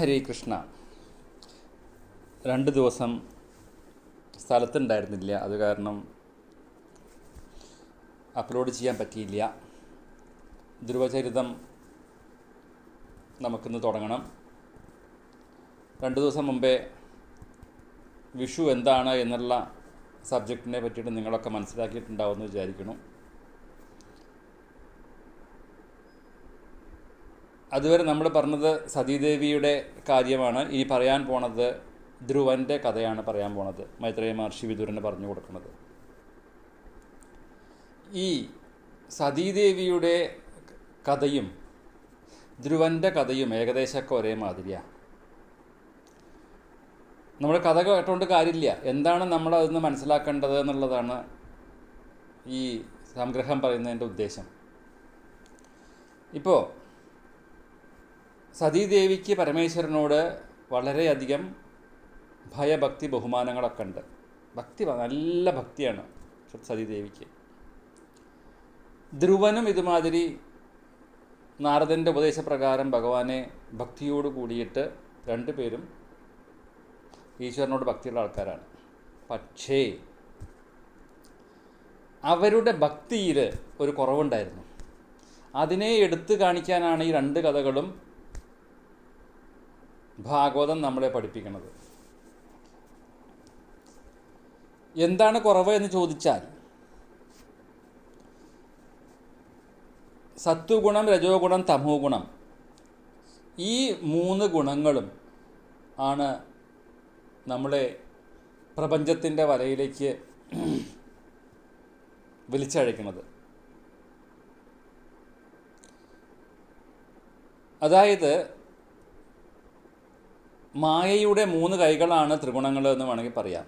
ഹരേ കൃഷ്ണ. രണ്ട് ദിവസം സ്ഥലത്തുണ്ടായിരുന്നില്ല. അത് കാരണം അപ്ലോഡ് ചെയ്യാൻ പറ്റിയില്ല. ധ്രുവചരിതം നമുക്കിന്ന് തുടങ്ങണം. രണ്ട് ദിവസം മുമ്പേ വിഷു എന്താണ് എന്നുള്ള സബ്ജക്റ്റിനെ പറ്റിയിട്ട് നിങ്ങളൊക്കെ മനസ്സിലാക്കിയിട്ടുണ്ടാവുമെന്ന് വിചാരിക്കുന്നു. അതുവരെ നമ്മൾ പറഞ്ഞത് സതീദേവിയുടെ കാര്യമാണ്. ഇനി പറയാൻ പോണത് ധ്രുവന്റെ കഥയാണ് പറയാൻ പോണത്. മൈത്രേയ മഹർഷി വിദുരന് പറഞ്ഞു കൊടുക്കുന്നത്. ഈ സതീദേവിയുടെ കഥയും ധ്രുവന്റെ കഥയും ഏകദേശമൊക്കെ ഒരേ മാതിരിയാണ് നമ്മൾ കഥ കേട്ടുകൊണ്ട് കാര്യമില്ല. എന്താണ് നമ്മൾ അതൊന്ന് മനസ്സിലാക്കേണ്ടത് എന്നുള്ളതാണ് ഈ സംഗ്രഹം പറയുന്നതിന്റെ ഉദ്ദേശം. ഇപ്പോൾ സതീദേവിക്ക് പരമേശ്വരനോട് വളരെയധികം ഭയഭക്തി ബഹുമാനങ്ങളൊക്കെ ഉണ്ട്. ഭക്തി നല്ല ഭക്തിയാണ് സതീദേവിക്ക്. ധ്രുവനും ഇതുമാതിരി നാരദന്റെ ഉപദേശപ്രകാരം ഭഗവാനെ ഭക്തിയോട് കൂടിയിട്ട് രണ്ടുപേരും ഈശ്വരനോട് ഭക്തിയുള്ള ആൾക്കാരാണ്. പക്ഷേ അവരുടെ ഭക്തിയിൽ ഒരു കുറവുണ്ടായിരുന്നു. അതിനെ എടുത്തു കാണിക്കാനാണ് ഈ രണ്ട് കഥകളും ഭാഗവതം നമ്മളെ പഠിപ്പിക്കുന്നത് എന്താണ് കുറവ് എന്ന് ചോദിച്ചാൽ സത്വഗുണം രജോ ഗുണം തമോ ഗുണം ഈ മൂന്ന് ഗുണങ്ങളും ആണ് നമ്മളെ പ്രപഞ്ചത്തിന്റെ വലയിലേക്ക് വിളിച്ചഴക്കുന്നത് അതായത് മായയുടെ മൂന്ന് കൈകളാണ് ത്രിഗുണങ്ങൾ എന്ന് വേണമെങ്കിൽ പറയാം.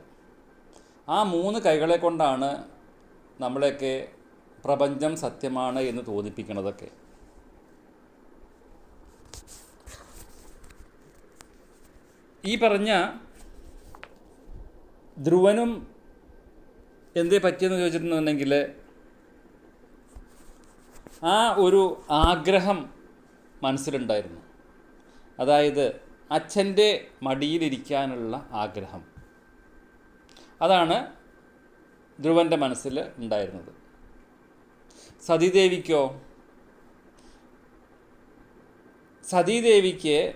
ആ മൂന്ന് കൈകളെ കൊണ്ടാണ് നമ്മളെയൊക്കെ പ്രപഞ്ചം സത്യമാണ് എന്ന് തോന്നിപ്പിക്കുന്നതൊക്കെ. ഈ പറഞ്ഞ ധ്രുവനും എന്തേ പറ്റിയെന്ന് ചോദിച്ചിട്ടുണ്ടെങ്കിൽ ആ ഒരു ആഗ്രഹം മനസ്സിലുണ്ടായിരുന്നു. അതായത് അച്ഛന്റെ മടിയിലിരിക്കാനുള്ള ആഗ്രഹം. അതാണ് ധ്രുവന്റെ മനസ്സിൽ ഉണ്ടായിരുന്നത്. സതീദേവിക്കോ? സതീദേവിക്ക്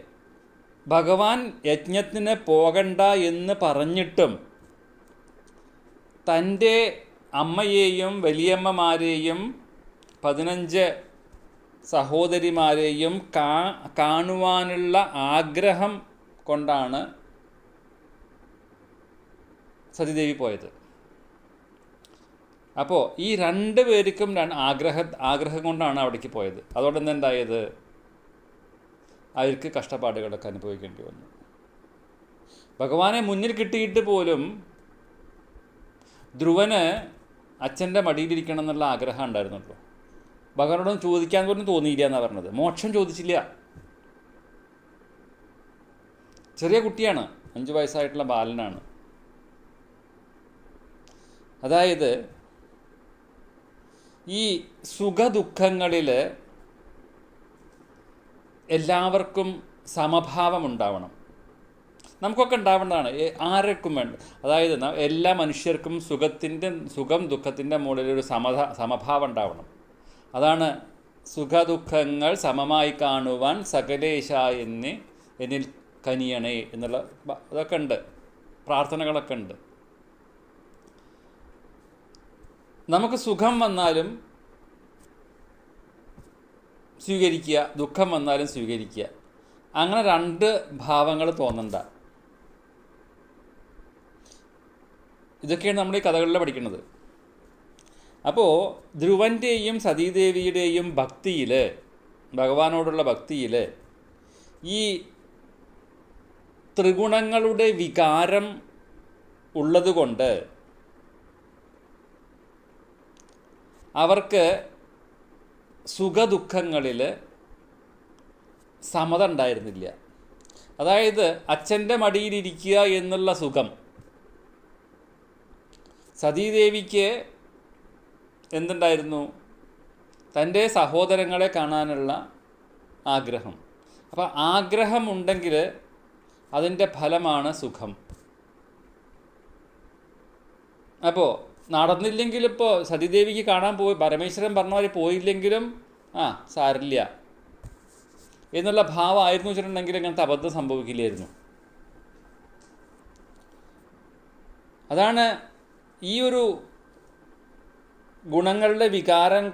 ഭഗവാൻ യജ്ഞത്തിന് പോകണ്ട എന്ന് പറഞ്ഞിട്ടും തന്റെ അമ്മയെയും വലിയമ്മമാരെയും പതിനഞ്ച് സഹോദരിമാരെയും കാ കാണുവാനുള്ള ആഗ്രഹം കൊണ്ടാണ് സതിദേവി പോയത്. അപ്പോൾ ഈ രണ്ട് പേർക്കും ആഗ്രഹ ആഗ്രഹം കൊണ്ടാണ് അവിടേക്ക് പോയത്. അതുകൊണ്ട് എന്തുണ്ടായത് അവർക്ക് കഷ്ടപ്പാടുകളൊക്കെ അനുഭവിക്കേണ്ടി വന്നു. ഭഗവാനെ മുന്നിൽ കിട്ടിയിട്ട് പോലും ധ്രുവന് അച്ഛന്റെ മടിയിലിരിക്കണം എന്നുള്ള ആഗ്രഹം ഉണ്ടായിരുന്നുള്ളൂ. ഭഗവാനോടൊന്നും ചോദിക്കാൻ പോലും തോന്നിയില്ല എന്നാണ് പറഞ്ഞത്. മോക്ഷം ചോദിച്ചില്ല. ചെറിയ കുട്ടിയാണ്. അഞ്ച് വയസ്സായിട്ടുള്ള ബാലനാണ്. അതായത് ഈ സുഖദുഃഖങ്ങളിൽ എല്ലാവർക്കും സമഭാവം ഉണ്ടാവണം നമുക്കൊക്കെ ഉണ്ടാവേണ്ടതാണ്. ആർക്കും വേണ്ട. അതായത് എല്ലാ മനുഷ്യർക്കും സുഖത്തിന്റെ സുഖം ദുഃഖത്തിന്റെ മുകളിൽ ഒരു സമത സമഭാവം ഉണ്ടാവണം. അതാണ് സുഖദുഃഖങ്ങൾ സമമായി കാണുവാൻ സകലേശ എന്ന് എന്നിൽ കനിയണേ എന്നുള്ള അതൊക്കെ ഉണ്ട്. പ്രാർത്ഥനകളൊക്കെ ഉണ്ട്. നമുക്ക് സുഖം വന്നാലും സ്വീകരിക്കുക ദുഃഖം വന്നാലും സ്വീകരിക്കുക. അങ്ങനെ രണ്ട് ഭാവങ്ങൾ തോന്നണ്ട. ഇതൊക്കെയാണ് നമ്മൾ ഈ കഥകളിൽ പഠിക്കുന്നത്. അപ്പോൾ ധ്രുവന്റെയും സതീദേവിയുടെയും ഭക്തിയിൽ ഭഗവാനോടുള്ള ഭക്തിയിൽ ഈ ത്രിഗുണങ്ങളുടെ വികാരം ഉള്ളതുകൊണ്ട് അവർക്ക് സുഖദുഃഖങ്ങളിൽ സമത ഉണ്ടായിരുന്നില്ല. അതായത് അച്ഛന്റെ മടിയിലിരിക്കുക എന്നുള്ള സുഖം സതീദേവിക്ക് എന്തുണ്ടായിരുന്നു? തന്റെ സഹോദരങ്ങളെ കാണാനുള്ള ആഗ്രഹം. അപ്പോൾ ആഗ്രഹമുണ്ടെങ്കിൽ അതിന്റെ ഫലമാണ് സുഖം. അപ്പോൾ നടന്നില്ലെങ്കിൽ ഇപ്പോൾ സതീദേവിക്ക് കാണാൻ പോയി പരമേശ്വരൻ പറഞ്ഞവർ പോയില്ലെങ്കിലും ആ സാരില്ല എന്നുള്ള ഭാവമായിരുന്നു വെച്ചിട്ടുണ്ടെങ്കിൽ അങ്ങനത്തെ അബദ്ധം സംഭവിക്കില്ലായിരുന്നു. അതാണ് ഈ ഒരു ഗുണങ്ങളുടെ വികാരം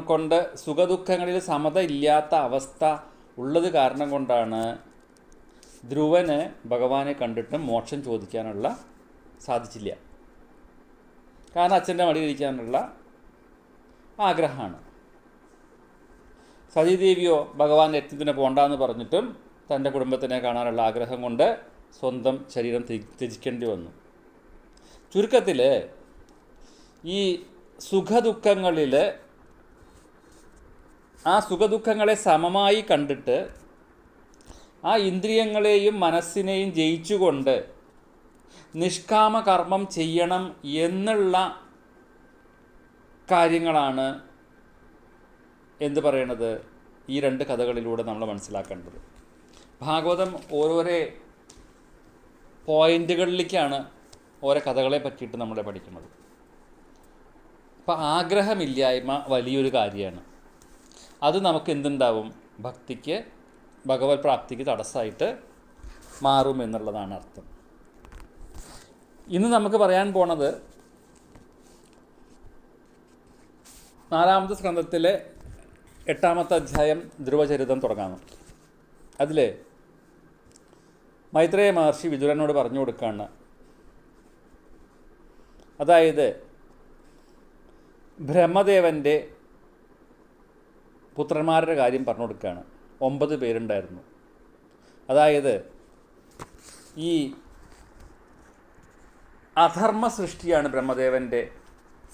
കൊണ്ട് സുഖദുഃഖങ്ങളിൽ സമത ഇല്ലാത്ത അവസ്ഥ ഉള്ളത് കാരണം കൊണ്ടാണ് ധ്രുവന് ഭഗവാനെ കണ്ടിട്ട് മോക്ഷം ചോദിക്കാനുള്ള സാധിച്ചില്ല. കാരണം അച്ഛന്റെ മടിയിരിക്കാനുള്ള ആഗ്രഹമാണ്. സതീദേവിയോ ഭഗവാൻ യജ്ഞത്തിന് പോണ്ടെന്ന് പറഞ്ഞിട്ടും തന്റെ കുടുംബത്തിനെ കാണാനുള്ള ആഗ്രഹം കൊണ്ട് സ്വന്തം ശരീരം ത്യ- ത്യജിക്കേണ്ടി വന്നു. ചുരുക്കത്തിൽ ഈ സുഖദുഃഖങ്ങളിൽ ആ സുഖദുഃഖങ്ങളെ സമമായി കണ്ടിട്ട് ആ ഇന്ദ്രിയങ്ങളെയും മനസ്സിനെയും ജയിച്ചുകൊണ്ട് നിഷ്കാമ കർമ്മം ചെയ്യണം എന്നുള്ള കാര്യങ്ങളാണ് എന്ത് പറയണത് ഈ രണ്ട് കഥകളിലൂടെ നമ്മൾ മനസ്സിലാക്കേണ്ടത്. ഭാഗവതം ഓരോരോ പോയിന്റുകളിലേക്കാണ് ഓരോ കഥകളെ പറ്റിയിട്ട് നമ്മളെ പഠിക്കുന്നത്. അപ്പം ആഗ്രഹമില്ലായ്മ വലിയൊരു കാര്യമാണ്. അത് നമുക്ക് എന്തുണ്ടാവും ഭക്തിക്ക് ഭഗവത് പ്രാപ്തിക്ക് തടസ്സമായിട്ട് മാറും എന്നുള്ളതാണ് അർത്ഥം. ഇന്ന് നമുക്ക് പറയാൻ പോണത് നാലാമത്തെ സ്കന്ധത്തിലെ എട്ടാമത്തെ അധ്യായം ധ്രുവചരിതം തുടങ്ങാം. അതിൽ മൈത്രേയ മഹർഷി വിദുരനോട് പറഞ്ഞു കൊടുക്കുകയാണ് അതായത് ബ്രഹ്മദേവന്റെ പുത്രന്മാരുടെ കാര്യം പറഞ്ഞു കൊടുക്കുകയാണ് ഒമ്പത് പേരുണ്ടായിരുന്നു. അതായത് ഈ അധർമ്മ സൃഷ്ടിയാണ് ബ്രഹ്മദേവന്റെ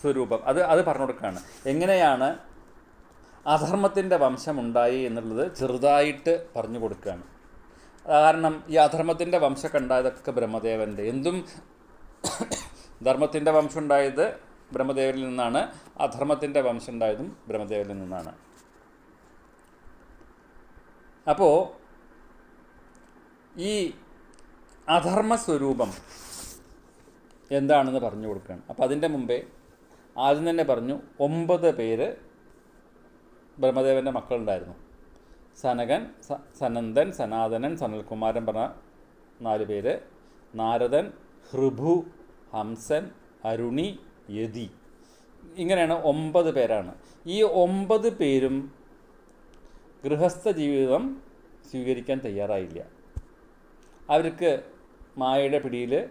സ്വരൂപം. അത് അത് പറഞ്ഞു കൊടുക്കുകയാണ് എങ്ങനെയാണ് അധർമ്മത്തിന്റെ വംശമുണ്ടായി എന്നുള്ളത് ചെറുതായിട്ട് പറഞ്ഞു കൊടുക്കുകയാണ്. കാരണം ഈ അധർമ്മത്തിന്റെ വംശമൊക്കെ ഉണ്ടായതൊക്കെ ബ്രഹ്മദേവന്റെ എന്തും ധർമ്മത്തിന്റെ വംശം ഉണ്ടായത് ബ്രഹ്മദേവനിൽ നിന്നാണ്. അധർമ്മത്തിന്റെ വംശം ഉണ്ടായതും ബ്രഹ്മദേവനിൽ നിന്നാണ്. അപ്പോൾ ഈ അധർമ്മ സ്വരൂപം എന്താണെന്ന് പറഞ്ഞു കൊടുക്കുകയാണ്. അപ്പോൾ അതിന്റെ മുമ്പേ ആദ്യം തന്നെ പറഞ്ഞു ഒമ്പത് പേര് ബ്രഹ്മദേവന്റെ മക്കളുണ്ടായിരുന്നു. സനകൻ സനന്ദൻ സനാതനൻ സനൽകുമാരൻ പറഞ്ഞ നാല് പേര്. നാരദൻ ഹൃഭു ഹംസൻ അരുണി യതി. ഇങ്ങനെയാണ് ഒമ്പത് പേരാണ്. ഈ ഒമ്പത് പേരും ഗൃഹസ്ഥ ജീവിതം സ്വീകരിക്കാൻ തയ്യാറായില്ല. അവർക്ക് മായയുടെ പിടിയിൽ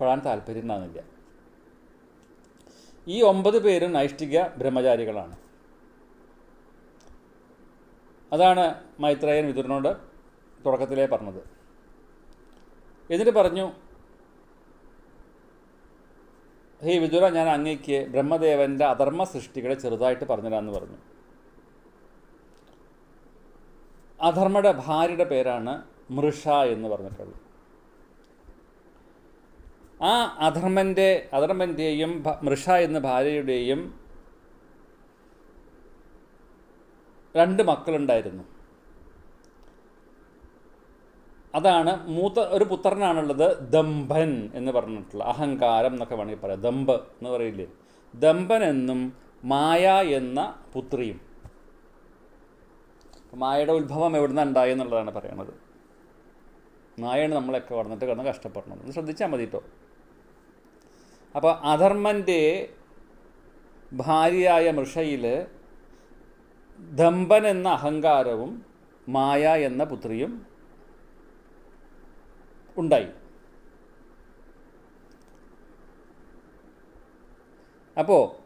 പെടാൻ താല്പര്യം ഉണ്ടാകുന്നില്ല ഈ ഒമ്പത് പേരും നൈഷ്ഠിക ബ്രഹ്മചാരികളാണ്. അതാണ് മൈത്രേയൻ വിതുരനോട് തുടക്കത്തിലേ പറഞ്ഞത്. എന്നിട്ട് പറഞ്ഞു ഹേ വിദുര ഞാൻ അങ്ങേക്ക് ബ്രഹ്മദേവന്റെ അധർമ്മ സൃഷ്ടികളെ ചെറുതായിട്ട് പറഞ്ഞുതരാമെന്ന് പറഞ്ഞു. അധർമ്മയുടെ ഭാര്യയുടെ പേരാണ് മൃഷ എന്ന് പറഞ്ഞിട്ടുള്ളത്. ആ അധർമ്മന്റെ അധർമ്മന്റെയും മൃഷ എന്ന ഭാര്യയുടെയും രണ്ട് മക്കളുണ്ടായിരുന്നു. അതാണ് മൂത്ത ഒരു പുത്രനാണുള്ളത് ദമ്പൻ എന്ന് പറഞ്ഞിട്ടുള്ള അഹങ്കാരം എന്നൊക്കെ വേണമെങ്കിൽ പറയാം. ദമ്പ് എന്ന് പറയില്ലേ? ദമ്പൻ എന്നും മായ എന്ന പുത്രിയും. മായയുടെ ഉത്ഭവം എവിടുന്ന് ഉണ്ടായി എന്നുള്ളതാണ് പറയുന്നത് മായയാണ് നമ്മളൊക്കെ വളർന്നിട്ട് കിടന്ന് കഷ്ടപ്പെടണം ഒന്ന് ശ്രദ്ധിച്ചാൽ മതി കേട്ടോ അപ്പോൾ അധർമ്മന്റെ ഭാര്യയായ മൃഷയിൽ ദമ്പൻ എന്ന അഹങ്കാരവും മായ എന്ന പുത്രിയും ഉണ്ടായി. അപ്പോൾ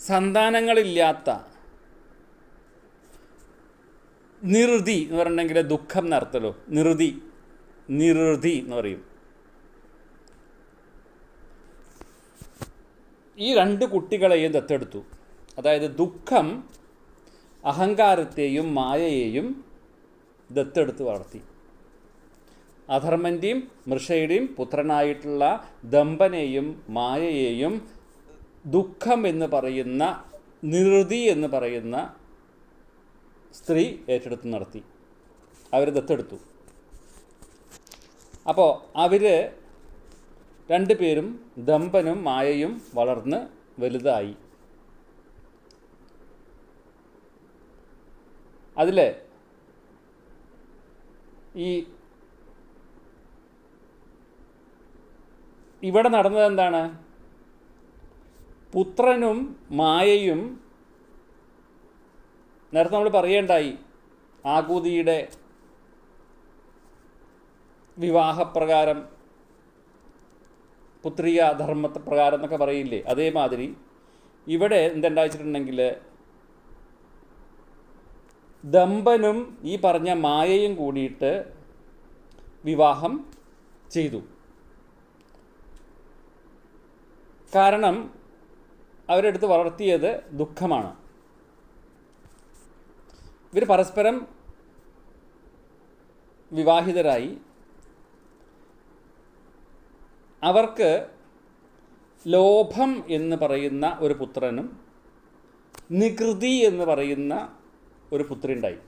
സന്താനങ്ങളില്ലാത്ത നിറുതി എന്ന് പറഞ്ഞിട്ടുണ്ടെങ്കിൽ ദുഃഖം നടത്തലോ നിറുതി നിറുതി എന്ന് പറയും. ഈ രണ്ട് കുട്ടികളെയും ദത്തെടുത്തു. അതായത് ദുഃഖം അഹങ്കാരത്തെയും മായയെയും ദത്തെടുത്ത് വളർത്തി. അധർമ്മന്റെയും മൃഷയുടെയും പുത്രനായിട്ടുള്ള ദമ്പനെയും മായയെയും ദുഃഖം എന്ന് പറയുന്ന നിറുതി എന്ന് പറയുന്ന സ്ത്രീ ഏറ്റെടുത്ത് നടത്തി. അവർ ദത്തെടുത്തു. അപ്പോൾ അവർ രണ്ടുപേരും ദമ്പനും മായയും വളർന്ന് വലുതായി. അതിൽ ഈ ഇവിടെ നടന്നത് എന്താണ്? പുത്രനും മായയും നേരത്തെ നമ്മൾ പറയേണ്ടായി ആകൂതിയുടെ വിവാഹപ്രകാരം പുത്രിക ധർമ്മ പ്രകാരം എന്നൊക്കെ പറയില്ലേ അതേമാതിരി. ഇവിടെ എന്തുണ്ടാച്ചിട്ടുണ്ടെങ്കിൽ ദമ്പനും ഈ പറഞ്ഞ മായയും കൂടിയിട്ട് വിവാഹം ചെയ്തു. കാരണം അവരെടുത്ത് വളർത്തിയത് ദുഃഖമാണ്. ഇവർ പരസ്പരം വിവാഹിതരായി. അവർക്ക് ലോഭം എന്ന് പറയുന്ന ഒരു പുത്രനും നികൃതി എന്ന് പറയുന്ന ഒരു പുത്രി ഉണ്ടായി.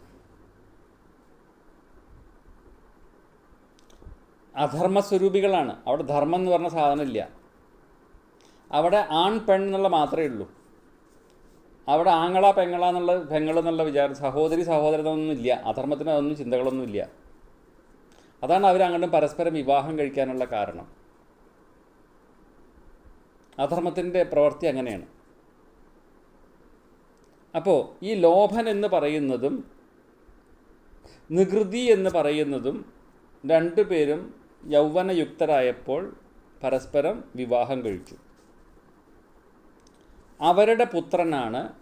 അധർമ്മസ്വരൂപികളാണ്. അവിടെ ധർമ്മം എന്ന് പറഞ്ഞ സാധനമില്ല. അവിടെ ആൺ പെൺ എന്നുള്ള മാത്രമേ ഉള്ളൂ. അവിടെ ആങ്ങള പെങ്ങള എന്നുള്ള പെങ്ങൾ എന്നുള്ള വിചാരം സഹോദരി സഹോദരനൊന്നും ഇല്ല. അധർമ്മത്തിന് അതൊന്നും ചിന്തകളൊന്നും ഇല്ല. അതാണ് അവർ അങ്ങോട്ടും പരസ്പരം വിവാഹം കഴിക്കാനുള്ള കാരണം. അധർമ്മത്തിന്റെ പ്രവൃത്തി അങ്ങനെയാണ്. അപ്പോൾ ഈ ലോഭൻ എന്ന് പറയുന്നതും നികൃതി എന്ന് പറയുന്നതും രണ്ടുപേരും യൗവനയുക്തരായപ്പോൾ പരസ്പരം വിവാഹം കഴിച്ചു. അവരുടെ പുത്രനാണ്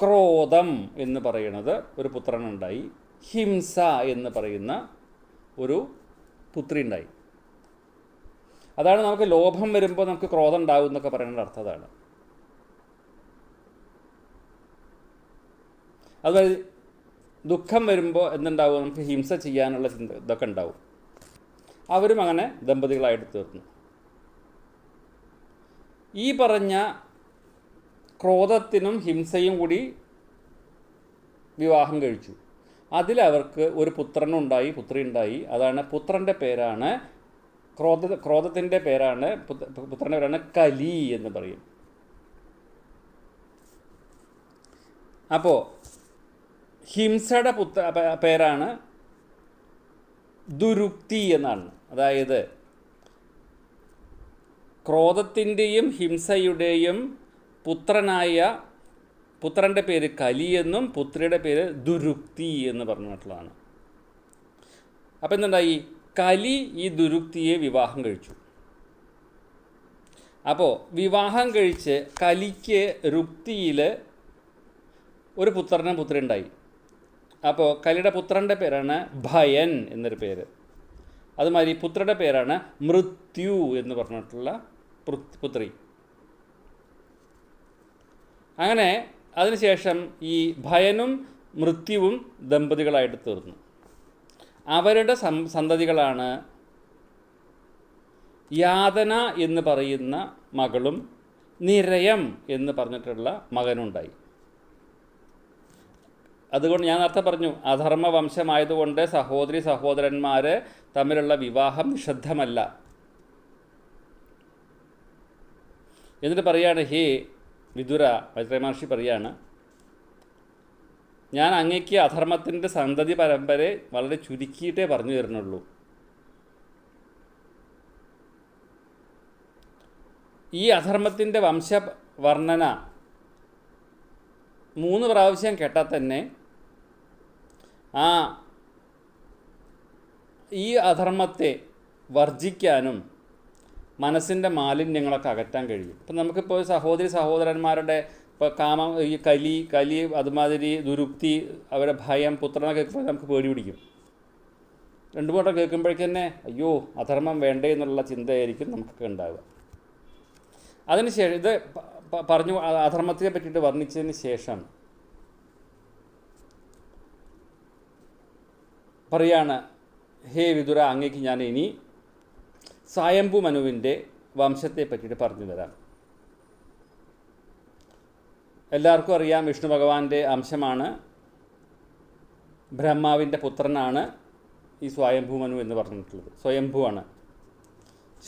ക്രോധം എന്ന് പറയുന്നത്. ഒരു പുത്രനുണ്ടായി. ഹിംസ എന്ന് പറയുന്ന ഒരു പുത്രി ഉണ്ടായി അതാണ് നമുക്ക് ലോഭം വരുമ്പോൾ നമുക്ക് ക്രോധം ഉണ്ടാവും എന്നൊക്കെ പറയേണ്ട അർത്ഥം അതാണ്. അതുപോലെ ദുഃഖം വരുമ്പോൾ എന്തുണ്ടാവും? നമുക്ക് ഹിംസ ചെയ്യാനുള്ള ചിന്ത ഇതൊക്കെ ഉണ്ടാവും. അവരും അങ്ങനെ ദമ്പതികളായിട്ട് തീർന്നു ഈ പറഞ്ഞ ക്രോധത്തിനും ഹിംസയും കൂടി വിവാഹം കഴിച്ചു. അതിലവർക്ക് ഒരു പുത്രനുണ്ടായി പുത്രി ഉണ്ടായി. അതാണ് പുത്രന്റെ പേരാണ് ക്രോധ ക്രോധത്തിന്റെ പേരാണ് പുത്ര- പുത്രന്റെ പേരാണ് കലി എന്ന് പറയും. അപ്പോൾ ഹിംസയുടെ പുത്ര പേരാണ് ദുരുക്തി എന്നാണ്. അതായത് ക്രോധത്തിന്റെയും ഹിംസയുടെയും പുത്രനായ പുത്രന്റെ പേര് കലി എന്നും പുത്രിയുടെ പേര് ദുരുക്തി എന്ന് പറഞ്ഞിട്ടുള്ളതാണ്. അപ്പം എന്തുണ്ടായി? കലി ഈ ദുരുക്തിയെ വിവാഹം കഴിച്ചു. അപ്പോൾ വിവാഹം കഴിച്ച് കലിക്ക് രുക്തിയിൽ ഒരു പുത്രനും പുത്രി ഉണ്ടായി അപ്പോൾ കലിയുടെ പുത്രന്റെ പേരാണ് ഭയൻ എന്നൊരു പേര്. അതുമാതിരി പുത്രയുടെ പേരാണ് മൃത്യു എന്ന് പറഞ്ഞിട്ടുള്ള പുത്രി. അങ്ങനെ അതിനുശേഷം ഈ ഭയനും മൃത്യുവും ദമ്പതികളായിട്ട് തീർന്നു. അവരുടെ സന്തതികളാണ് യാതന എന്ന് പറയുന്ന മകളും നിരയം എന്ന് പറഞ്ഞിട്ടുള്ള മകനുണ്ടായി. അതുകൊണ്ട് ഞാൻ നേരത്തെ പറഞ്ഞു അധർമ്മ വംശമായതുകൊണ്ട് സഹോദരി സഹോദരന്മാർ തമ്മിലുള്ള വിവാഹം നിഷിദ്ധമല്ല. എന്നിട്ട് പറയാണ് ഹേ വിദുര വൈത്രമഹർഷി പറയാണ് ഞാൻ അങ്ങേക്ക് അധർമ്മത്തിന്റെ സന്തതി പരമ്പരയെ വളരെ ചുരുക്കിയിട്ടേ പറഞ്ഞു തരുന്നുള്ളൂ. ഈ അധർമ്മത്തിന്റെ വംശ വർണന മൂന്ന് പ്രാവശ്യം കേട്ടാൽ തന്നെ ആ ഈ അധർമ്മത്തെ വർജിക്കാനും മനസ്സിന്റെ മാലിന്യങ്ങളൊക്കെ അകറ്റാൻ കഴിയും. ഇപ്പം നമുക്കിപ്പോൾ സഹോദരി സഹോദരന്മാരുടെ ഇപ്പോൾ കാമം ഈ കലി കലി അതുമാതിരി ദുരുക്തി അവരുടെ ഭയം പുത്രനെ കേൾക്കുമ്പോൾ നമുക്ക് പേടി പിടിക്കും. രണ്ടു മൂട്ടം കേൾക്കുമ്പോഴേക്ക് തന്നെ അയ്യോ അധർമ്മം വേണ്ടേ എന്നുള്ള ചിന്തയായിരിക്കും നമുക്കൊക്കെ ഉണ്ടാവുക. അതിനുശേഷം ഇത് പറഞ്ഞു അധർമ്മത്തെ അധർമ്മത്തിനെ പറ്റിയിട്ട് വർണിച്ചതിന് ശേഷം പറയാണ് ഹേ വിതുര അങ്ങേക്ക് ഞാൻ ഇനി സായംഭു മനുവിന്റെ വംശത്തെ പറ്റിയിട്ട് പറഞ്ഞു തരാം. എല്ലാവർക്കും അറിയാം വിഷ്ണു ഭഗവാന്റെ അംശമാണ് ബ്രഹ്മാവിന്റെ പുത്രനാണ് ഈ സ്വയംഭൂമനു എന്ന് പറഞ്ഞിട്ടുള്ളത്. സ്വയംഭുവാണ്.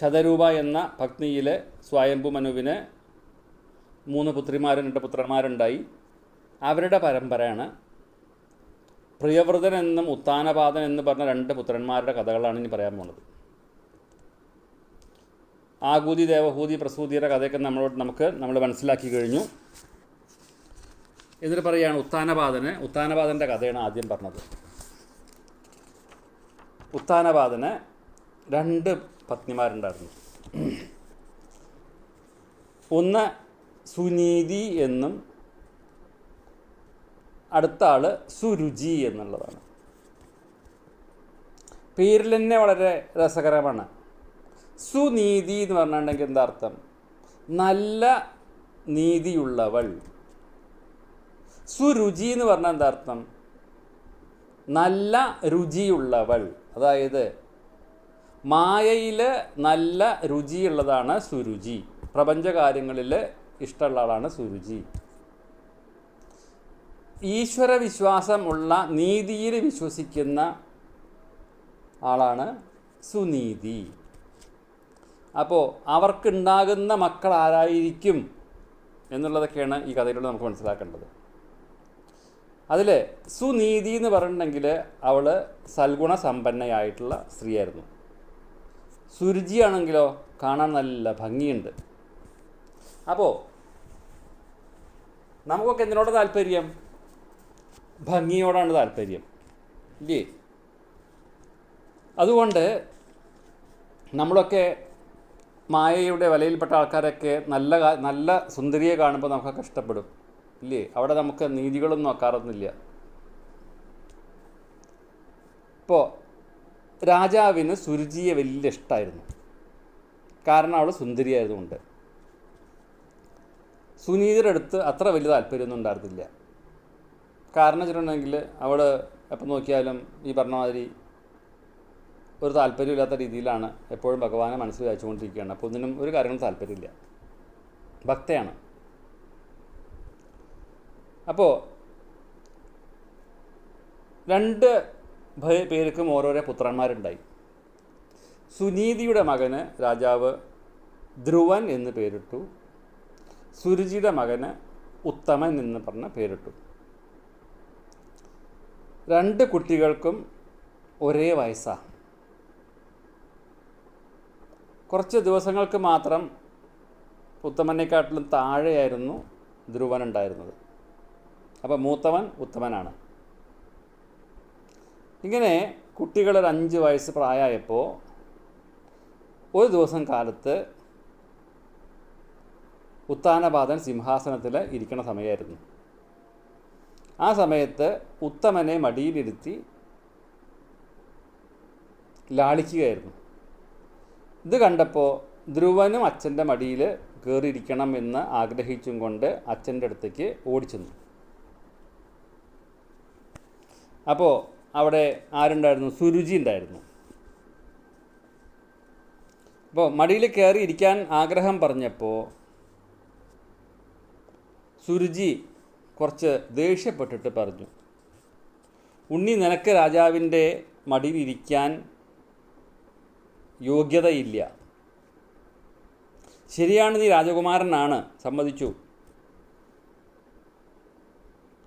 ശതരൂപ എന്ന ഭക്തിയിലെ സ്വയംഭുമനുവിന് മൂന്ന് പുത്രിമാരും രണ്ട് പുത്രന്മാരുണ്ടായി. അവരുടെ പരമ്പരയാണ് പ്രിയവ്രതൻ എന്നും ഉത്താനപാതൻ എന്ന് പറഞ്ഞ രണ്ട് പുത്രന്മാരുടെ കഥകളാണ് ഇനി പറയാൻ പോണത്. ആകൂതി ദേവഹൂതി പ്രസൂതിയുടെ കഥയൊക്കെ നമ്മളോട് നമുക്ക് നമ്മൾ മനസ്സിലാക്കി കഴിഞ്ഞു. എന്നിട്ട് പറയുകയാണ് ഉത്താനപാതന് ഉത്താനപാതന്റെ കഥയാണ് ആദ്യം പറഞ്ഞത്. ഉത്താനപാതന് രണ്ട് പത്നിമാരുണ്ടായിരുന്നു. ഒന്ന് സുനീതി എന്നും അടുത്ത ആൾ സുരുചി എന്നുള്ളതാണ്. പേരിൽ തന്നെ വളരെ രസകരമാണ്. സുനീതി എന്ന് പറഞ്ഞിട്ടുണ്ടെങ്കിൽ എന്താ അർത്ഥം? നല്ല നീതിയുള്ളവൾ. സുരുചി എന്ന് പറഞ്ഞാൽ എന്താ അർത്ഥം? നല്ല രുചിയുള്ളവൾ. അതായത് മായയിൽ നല്ല രുചിയുള്ളതാണ് സുരുചി. പ്രപഞ്ചകാര്യങ്ങളിൽ ഇഷ്ടമുള്ള ആളാണ് സുരുചി. ഈശ്വര വിശ്വാസമുള്ള നീതിയിൽ വിശ്വസിക്കുന്ന ആളാണ് സുനീതി. അപ്പോൾ അവർക്കുണ്ടാകുന്ന മക്കൾ ആരായിരിക്കും എന്നുള്ളതൊക്കെയാണ് ഈ കഥയിലൂടെ നമുക്ക് മനസ്സിലാക്കേണ്ടത്. അതിൽ സുനീതി എന്ന് പറഞ്ഞിട്ടുണ്ടെങ്കിൽ അവൾ സൽഗുണ സമ്പന്നയായിട്ടുള്ള സ്ത്രീയായിരുന്നു. സുരുചിയാണെങ്കിലോ കാണാൻ നല്ല ഭംഗിയുണ്ട്. അപ്പോൾ നമുക്കൊക്കെ എന്തിനോട് താല്പര്യം? ഭംഗിയോടാണ് താല്പര്യം. ഇല്ലേ? അതുകൊണ്ട് നമ്മളൊക്കെ മായയുടെ വലയിൽപ്പെട്ട ആൾക്കാരൊക്കെ നല്ല നല്ല സുന്ദരിയെ കാണുമ്പോൾ നമുക്കൊക്കെ ഇഷ്ടപ്പെടും. ഇല്ലേ? അവിടെ നമുക്ക് നീതികളൊന്നും നോക്കാറൊന്നുമില്ല. ഇപ്പോൾ രാജാവിന് സുരുചിയെ വലിയ ഇഷ്ടമായിരുന്നു കാരണം അവൾ സുന്ദരിയായതുകൊണ്ട്. സുനീതിയുടെ അടുത്ത് അത്ര വലിയ താല്പര്യമൊന്നും ഉണ്ടായിരുന്നില്ല. കാരണം വെച്ചിട്ടുണ്ടെങ്കിൽ അവിടെ എപ്പം നോക്കിയാലും ഈ പറഞ്ഞ മാതിരി ഒരു താല്പര്യമില്ലാത്ത രീതിയിലാണ് എപ്പോഴും ഭഗവാനെ മനസ്സിൽ വായിച്ചുകൊണ്ടിരിക്കുകയാണ് അപ്പോൾ ഒന്നിനും ഒരു കാര്യങ്ങളും താല്പര്യമില്ല. ഭക്തയാണ്. അപ്പോൾ രണ്ട് പേർക്കും ഓരോരോ പുത്രന്മാരുണ്ടായി. സുനീതിയുടെ മകന് രാജാവ് ധ്രുവൻ എന്ന് പേരിട്ടു. സുരുചിയുടെ മകന് ഉത്തമൻ എന്ന് പറഞ്ഞ പേരിട്ടു. രണ്ട് കുട്ടികൾക്കും ഒരേ വയസ്സാണ് കുറച്ച് ദിവസങ്ങൾക്ക് മാത്രം ഉത്തമനെക്കാട്ടിലും താഴെയായിരുന്നു ധ്രുവൻ ഉണ്ടായിരുന്നത്. അപ്പോൾ മൂത്തവൻ ഉത്തമനാണ്. ഇങ്ങനെ കുട്ടികൾ ഒരു അഞ്ച് വയസ്സ് പ്രായമായപ്പോൾ ഒരു ദിവസം കാലത്ത് ഉത്താനപാതൻ സിംഹാസനത്തിൽ ഇരിക്കുന്ന സമയമായിരുന്നു ആ സമയത്ത് ഉത്തമനെ മടിയിലിരുത്തി ലാളിക്കുകയായിരുന്നു. ഇത് കണ്ടപ്പോൾ ധ്രുവനും അച്ഛന്റെ മടിയിൽ കയറിയിരിക്കണം എന്ന് ആഗ്രഹിച്ചും കൊണ്ട് അച്ഛന്റെ അടുത്തേക്ക് ഓടിച്ചെന്നു. അപ്പോൾ അവിടെ ആരുണ്ടായിരുന്നു? സുരുചി ഉണ്ടായിരുന്നു. അപ്പോൾ മടിയിൽ കയറി ഇരിക്കാൻ ആഗ്രഹം പറഞ്ഞപ്പോൾ സുരുചി കുറച്ച് ദേഷ്യപ്പെട്ടിട്ട് പറഞ്ഞു. ഉണ്ണി നിനക്ക് രാജാവിന്റെ മടിയിലിരിക്കാൻ യോഗ്യതയില്ല. ശരിയാണ് നീ രാജകുമാരനാണ് സമ്മതിച്ചു.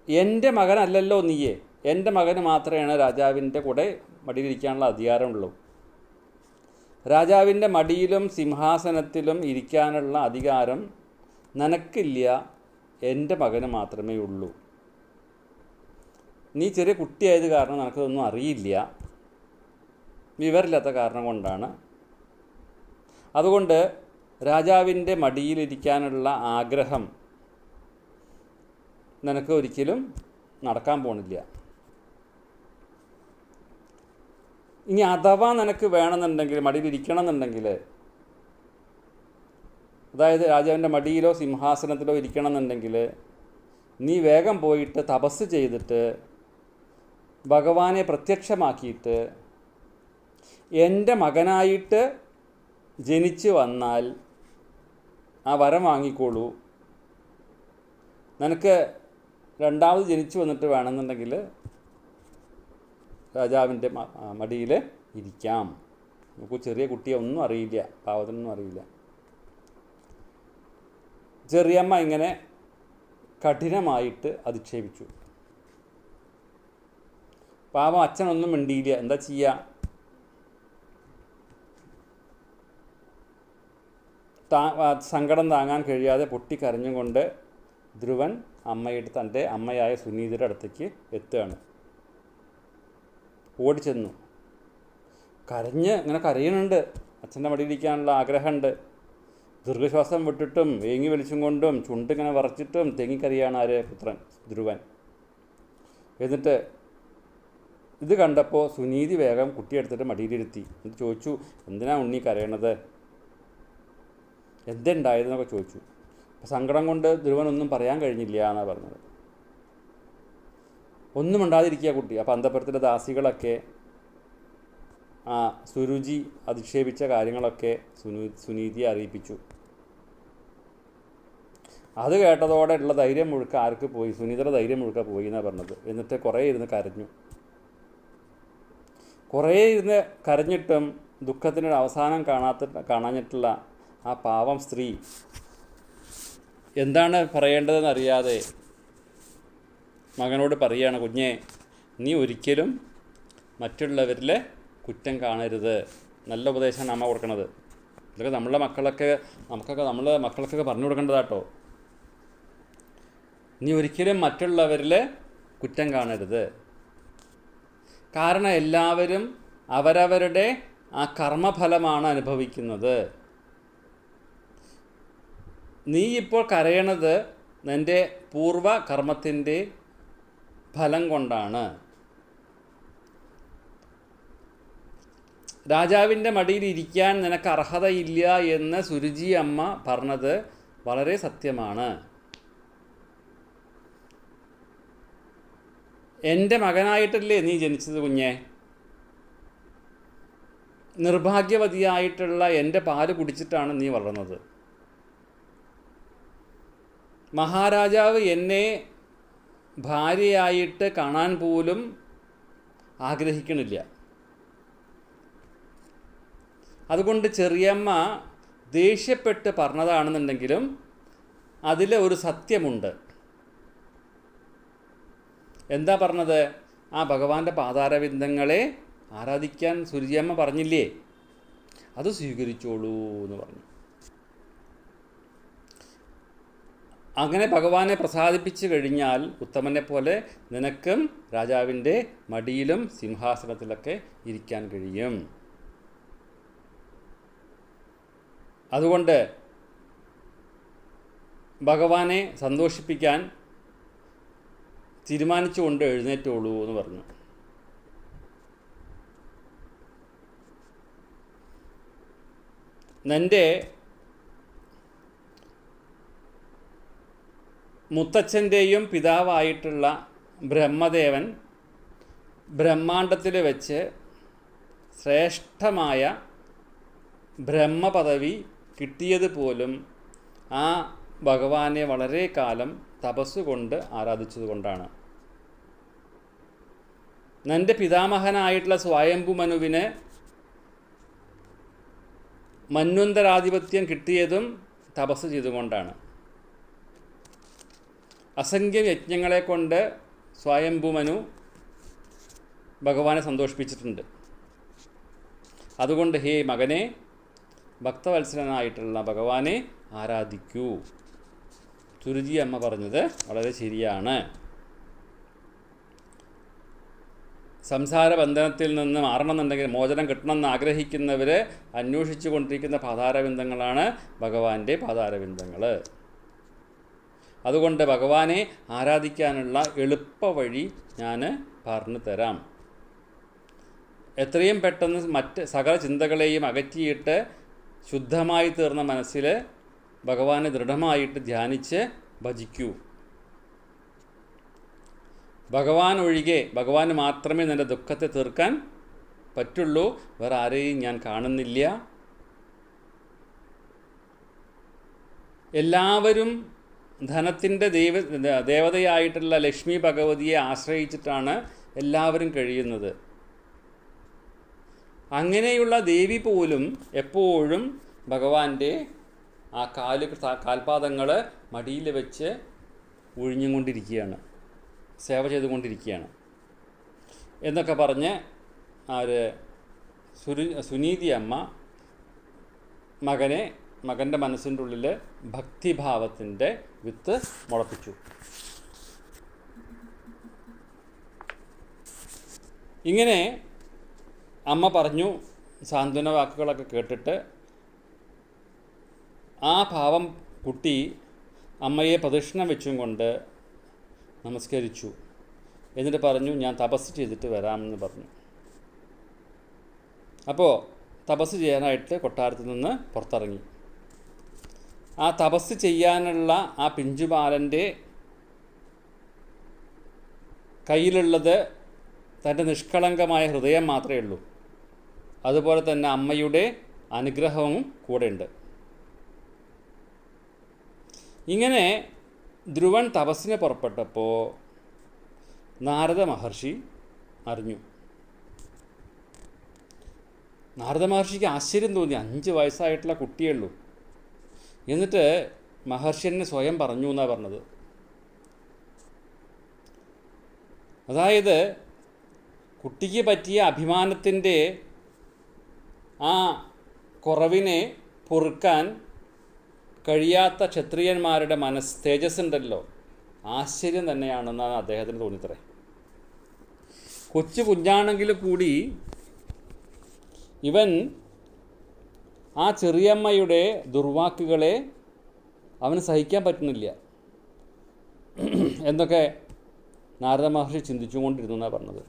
എന്റെ മകനല്ലല്ലോ നീയെ. എന്റെ മകന് മാത്രമാണ് രാജാവിന്റെ കൂടെ മടിയിലിരിക്കാനുള്ള അധികാരമുള്ളൂ. രാജാവിന്റെ മടിയിലും സിംഹാസനത്തിലും ഇരിക്കാനുള്ള അധികാരം നിനക്കില്ല. എന്റെ മകന് മാത്രമേ ഉള്ളൂ. നീ ചെറിയ കുട്ടിയായത് കാരണം നിനക്കതൊന്നും അറിയില്ല. വിവരില്ലാത്ത കാരണം കൊണ്ടാണ്. അതുകൊണ്ട് രാജാവിന്റെ മടിയിലിരിക്കാനുള്ള ആഗ്രഹം നിനക്ക് ഒരിക്കലും നടക്കാൻ പോണില്ല. ഇനി അഥവാ നിനക്ക് വേണമെന്നുണ്ടെങ്കിൽ മടിയിലിരിക്കണം എന്നുണ്ടെങ്കിൽ അതായത് രാജാവിന്റെ മടിയിലോ സിംഹാസനത്തിലോ ഇരിക്കണം എന്നുണ്ടെങ്കിൽ നീ വേഗം പോയിട്ട് തപസ് ചെയ്തിട്ട് ഭഗവാനെ പ്രത്യക്ഷമാക്കിയിട്ട് എന്റെ മകനായിട്ട് ജനിച്ചു വന്നാൽ ആ വരം വാങ്ങിക്കോളൂ. നിനക്ക് രണ്ടാമത് ജനിച്ചു വന്നിട്ട് വേണമെന്നുണ്ടെങ്കിൽ രാജാവിന്റെ മടിയിൽ ഇരിക്കാം. നമുക്ക് ചെറിയ കുട്ടിയെ ഒന്നും അറിയില്ല പാവത്തിനൊന്നും അറിയില്ല. ചെറിയമ്മ ഇങ്ങനെ കഠിനമായിട്ട് അധിക്ഷേപിച്ചു. പാവം അച്ഛനൊന്നും മിണ്ടിയില്ല. എന്താ ചെയ്യുക താ സങ്കടം താങ്ങാൻ കഴിയാതെ പൊട്ടിക്കരഞ്ഞുകൊണ്ട് ധ്രുവൻ അമ്മയുടെ തന്റെ അമ്മയായ സുനീതയുടെ അടുത്തേക്ക് എത്തുകയാണ്. ഓടിച്ചെന്നു. കരഞ്ഞ് ഇങ്ങനെ കരയുന്നുണ്ട്. അച്ഛന്റെ മടിയിലിരിക്കാനുള്ള ആഗ്രഹമുണ്ട്. ദീർഘശ്വാസം വിട്ടിട്ടും ഏങ്ങി വലിച്ചും കൊണ്ടും ചുണ്ടിങ്ങനെ വറച്ചിട്ടും തെങ്ങിക്കറിയാണ് ആര് പുത്രൻ? ധ്രുവൻ. എന്നിട്ട് ഇത് കണ്ടപ്പോൾ സുനീതി വേഗം കുട്ടിയെടുത്തിട്ട് മടിയിലിരുത്തി. എന്നിട്ട് ചോദിച്ചു എന്തിനാ ഉണ്ണി കരയണത്? എന്തുണ്ടായതെന്നൊക്കെ ചോദിച്ചു. അപ്പം സങ്കടം കൊണ്ട് ധ്രുവൻ ഒന്നും പറയാൻ കഴിഞ്ഞില്ല എന്നാണ് പറഞ്ഞത്. ഒന്നും ഉണ്ടാതിരിക്കുക കുട്ടി. അപ്പം അന്തപുരത്തിലെ ദാസികളൊക്കെ ആ സുരുചി അധിക്ഷേപിച്ച കാര്യങ്ങളൊക്കെ സുനു സുനീതിയെ അറിയിപ്പിച്ചു. അത് കേട്ടതോടെ ഉള്ള ധൈര്യം മുഴുക്ക ആർക്ക് പോയി? സുനിതയുടെ ധൈര്യം മുഴുക്ക പോയി എന്നാണ് പറഞ്ഞത്. എന്നിട്ട് കുറേ ഇരുന്ന് കരഞ്ഞു. കുറേ ഇരുന്ന് കരഞ്ഞിട്ടും ദുഃഖത്തിനൊരു അവസാനം കാണാത്ത കാണാഞ്ഞിട്ടുള്ള ആ പാവം സ്ത്രീ എന്താണ് പറയേണ്ടതെന്ന് അറിയാതെ മകനോട് പറയുകയാണ് കുഞ്ഞെ നീ ഒരിക്കലും മറ്റുള്ളവരിലെ കുറ്റം കാണരുത്. നല്ല ഉപദേശമാണ് അമ്മ കൊടുക്കണത്. ഇതൊക്കെ നമ്മളെ മക്കളൊക്കെ നമുക്കൊക്കെ നമ്മളെ മക്കൾക്കൊക്കെ പറഞ്ഞു കൊടുക്കേണ്ടതാട്ടോ. നീ ഒരിക്കലും മറ്റുള്ളവരിൽ കുറ്റം കാണരുത്. കാരണം എല്ലാവരും അവരവരുടെ ആ കർമ്മഫലമാണ് അനുഭവിക്കുന്നത്. നീ ഇപ്പോൾ കരയണത് നിന്റെ പൂർവ കർമ്മത്തിന്റെ ഫലം കൊണ്ടാണ്. രാജാവിന്റെ മടിയിൽ ഇരിക്കാൻ നിനക്ക് അർഹതയില്ല എന്ന് സുരുചി അമ്മ പറഞ്ഞത് വളരെ സത്യമാണ്. എന്റെ മകനായിട്ടല്ലേ നീ ജനിച്ചത് കുഞ്ഞേ? നിർഭാഗ്യവതിയായിട്ടുള്ള എന്റെ പാൽ കുടിച്ചിട്ടാണ് നീ വളർന്നത്. മഹാരാജാവ് എന്നെ ഭാര്യയായിട്ട് കാണാൻ പോലും ആഗ്രഹിക്കണില്ല. അതുകൊണ്ട് ചെറിയമ്മ ദേഷ്യപ്പെട്ട് പറഞ്ഞതാണെന്നുണ്ടെങ്കിലും അതിൽ ഒരു സത്യമുണ്ട്. എന്താ പറഞ്ഞത്? ആ ഭഗവാന്റെ പാതാരവിന്ദങ്ങളെ ആരാധിക്കാൻ സുരുചിയമ്മ പറഞ്ഞില്ലേ? അത് സ്വീകരിച്ചോളൂ എന്ന് പറഞ്ഞു. അങ്ങനെ ഭഗവാനെ പ്രസാദിപ്പിച്ചു കഴിഞ്ഞാൽ ഉത്തമനെ പോലെ നിനക്കും രാജാവിന്റെ മടിയിലും സിംഹാസനത്തിലൊക്കെ ഇരിക്കാൻ കഴിയും. അതുകൊണ്ട് ഭഗവാനെ സന്തോഷിപ്പിക്കാൻ തീരുമാനിച്ചുകൊണ്ട് എഴുന്നേറ്റുള്ളൂ എന്ന് പറഞ്ഞു. നിന്റെ മുത്തച്ഛന്റെയും പിതാവായിട്ടുള്ള ബ്രഹ്മദേവൻ ബ്രഹ്മാണ്ടത്തിൽ വെച്ച് ശ്രേഷ്ഠമായ ബ്രഹ്മപദവി കിട്ടിയത് പോലും ആ ഭഗവാനെ വളരെ കാലം തപസ്സുകൊണ്ട് ആരാധിച്ചതുകൊണ്ടാണ്. നിന്റെ പിതാമഹനായിട്ടുള്ള സ്വയംഭു മനുവിന് മന്വന്തരാധിപത്യം കിട്ടിയതും തപസ് ചെയ്തുകൊണ്ടാണ്. അസംഖ്യം യജ്ഞങ്ങളെ കൊണ്ട് സ്വയംഭുമനു ഭഗവാനെ സന്തോഷിപ്പിച്ചിട്ടുണ്ട്. അതുകൊണ്ട് ഹേ മകനെ ഭക്തവത്സരനായിട്ടുള്ള ഭഗവാനെ ആരാധിക്കൂ. സുരുചി അമ്മ പറഞ്ഞത് വളരെ ശരിയാണ്. സംസാര ബന്ധനത്തിൽ നിന്ന് മാറണമെന്നുണ്ടെങ്കിൽ മോചനം കിട്ടണമെന്ന് ആഗ്രഹിക്കുന്നവർ അന്വേഷിച്ചു കൊണ്ടിരിക്കുന്ന പാതാരബിന്ദങ്ങളാണ് ഭഗവാന്റെ പാതാരബിന്ദങ്ങൾ അതുകൊണ്ട് ഭഗവാനെ ആരാധിക്കാനുള്ള എളുപ്പ വഴി ഞാൻ പറഞ്ഞു തരാം. എത്രയും പെട്ടെന്ന് മറ്റ് സകല ചിന്തകളെയും അകറ്റിയിട്ട് ശുദ്ധമായി തീർന്ന മനസ്സിൽ ഭഗവാനെ ദൃഢമായിട്ട് ധ്യാനിച്ച് ഭജിക്കൂ. ഭഗവാൻ ഒഴികെ ഭഗവാന് മാത്രമേ നിന്റെ ദുഃഖത്തെ തീർക്കാൻ പറ്റുള്ളൂ. വേറെ ആരെയും ഞാൻ കാണുന്നില്ല. എല്ലാവരും ധനത്തിന്റെ ദൈവ ദേവതയായിട്ടുള്ള ലക്ഷ്മി ഭഗവതിയെ ആശ്രയിച്ചിട്ടാണ് എല്ലാവരും കഴിയുന്നത്. അങ്ങനെയുള്ള ദേവി പോലും എപ്പോഴും ഭഗവാന്റെ ആ കാൽ കാൽപാദങ്ങൾ മടിയിൽ വെച്ച് ഒഴിഞ്ഞുകൊണ്ടിരിക്കുകയാണ് സേവ ചെയ്തുകൊണ്ടിരിക്കുകയാണ്. എന്നൊക്കെ പറഞ്ഞ് ഒരു സുരു സുനീതി അമ്മ മകനെ മകന്റെ മനസ്സിന്റെ ഉള്ളിൽ ഭക്തിഭാവത്തിന്റെ വിത്ത് മുളപ്പിച്ചു. ഇങ്ങനെ അമ്മ പറഞ്ഞു സാന്ത്വന വാക്കുകളൊക്കെ കേട്ടിട്ട് ആ ഭാവം കുട്ടി അമ്മയെ പ്രദക്ഷിണം വെച്ചും കൊണ്ട് നമസ്കരിച്ചു. എന്നിട്ട് പറഞ്ഞു ഞാൻ തപസ് ചെയ്തിട്ട് വരാമെന്ന് പറഞ്ഞു. അപ്പോൾ തപസ് ചെയ്യാനായിട്ട് കൊട്ടാരത്തിൽ നിന്ന് പുറത്തിറങ്ങി. ആ തപസ് ചെയ്യാനുള്ള ആ പിഞ്ചുബാലന്റെ കയ്യിലുള്ളത് തന്റെ നിഷ്കളങ്കമായ ഹൃദയം മാത്രമേ ഉള്ളൂ. അതുപോലെ തന്നെ അമ്മയുടെ അനുഗ്രഹവും കൂടെയുണ്ട്. ഇങ്ങനെ ധ്രുവൻ തപസ്സിന് പുറപ്പെട്ടപ്പോൾ നാരദ മഹർഷി അറിഞ്ഞു. നാരദ മഹർഷിക്ക് ആശ്ചര്യം തോന്നി. അഞ്ച് വയസ്സായിട്ടുള്ള കുട്ടിയേ ഉള്ളൂ. എന്നിട്ട് മഹർഷി എന്നെ സ്വയം പറഞ്ഞു എന്നാണ് പറഞ്ഞത്. അതായത് കുട്ടിക്ക് പറ്റിയ അഭിമാനത്തിന്റെ ആ കുറവിനെ പൊറുക്കാൻ കഴിയാത്ത ക്ഷത്രിയന്മാരുടെ മനസ്സ് തേജസ്സുണ്ടല്ലോ. ആശ്ചര്യം തന്നെയാണെന്നാണ് അദ്ദേഹത്തിന് തോന്നിത്തറേ. കൊച്ചു കുഞ്ഞാണെങ്കിൽ കൂടി ഇവൻ ആ ചെറിയമ്മയുടെ ദുർവാക്കുകളെ അവന് സഹിക്കാൻ പറ്റുന്നില്ല. എന്നൊക്കെ നാരദ മഹർഷി ചിന്തിച്ചുകൊണ്ടിരുന്നു എന്നാണ് പറഞ്ഞത്.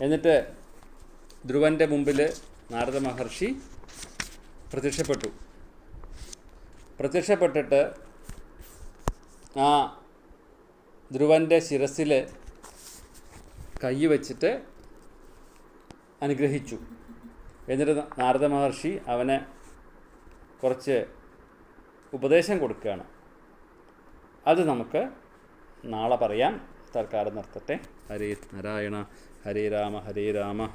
എന്നിട്ട് ധ്രുവന്റെ മുമ്പിൽ നാരദ മഹർഷി പ്രത്യക്ഷപ്പെട്ടു. പ്രത്യക്ഷപ്പെട്ടിട്ട് ആ ധ്രുവന്റെ ശിരസിൽ കൈ വച്ചിട്ട് അനുഗ്രഹിച്ചു. എന്നിട്ട് നാരദ മഹർഷി അവനെ കുറച്ച് ഉപദേശം കൊടുക്കുകയാണ്. അത് നമുക്ക് നാളെ പറയാം. തൽക്കാലം നിർത്തട്ടെ. ഹരേ നാരായണ ഹരേ രാമ ഹരേ രാമ.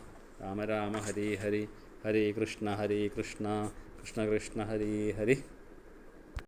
രാമ രാമ ഹരേ ഹരി. ഹരേ കൃഷ്ണ ഹരേ കൃഷ്ണ. കൃഷ്ണ കൃഷ്ണ ഹരേ ഹരി.